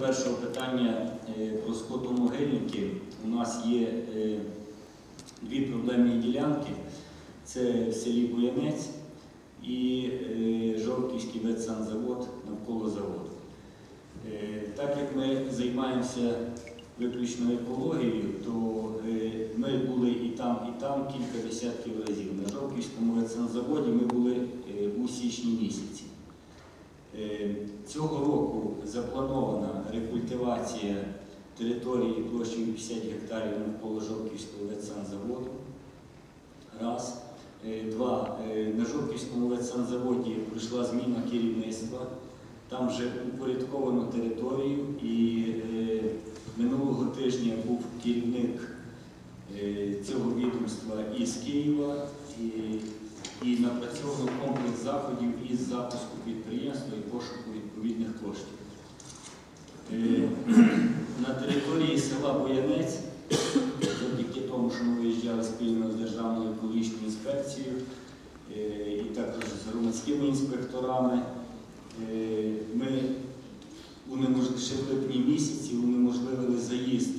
першого питання е, про скотомогильники. У нас є е, дві проблемні ділянки. Це в селі Буянець і е, Жовківський ветсанзавод навколо заводу. Так як ми займаємося виключно екологією, то ми були і там, і там кілька десятків разів. На Жовківському ветсанзаводі ми були у січні місяці. Цього року запланована рекультивація території площею 50 гектарів навколо Жовківського ветсанзаводу. Раз. Е, Два. Е, На Жовківському ветсанзаводі пройшла зміна керівництва. Там вже упорядковано територію і е, минулого тижня був керівник цього відомства із Києва і, і напрацьовано комплекс заходів із запуску підприємства території села Боянець, завдяки тому, що ми виїжджали спільно з Державною екологічною інспекцією е, і також з громадськими інспекторами, е, ми ще в липні місяці унеможливили заїзд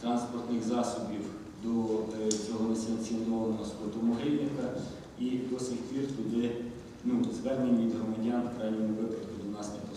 транспортних засобів до е, цього несанкціонованого скотомогильника і до сих пір туди ну, звернення від громадян в крайньому випадку до нас не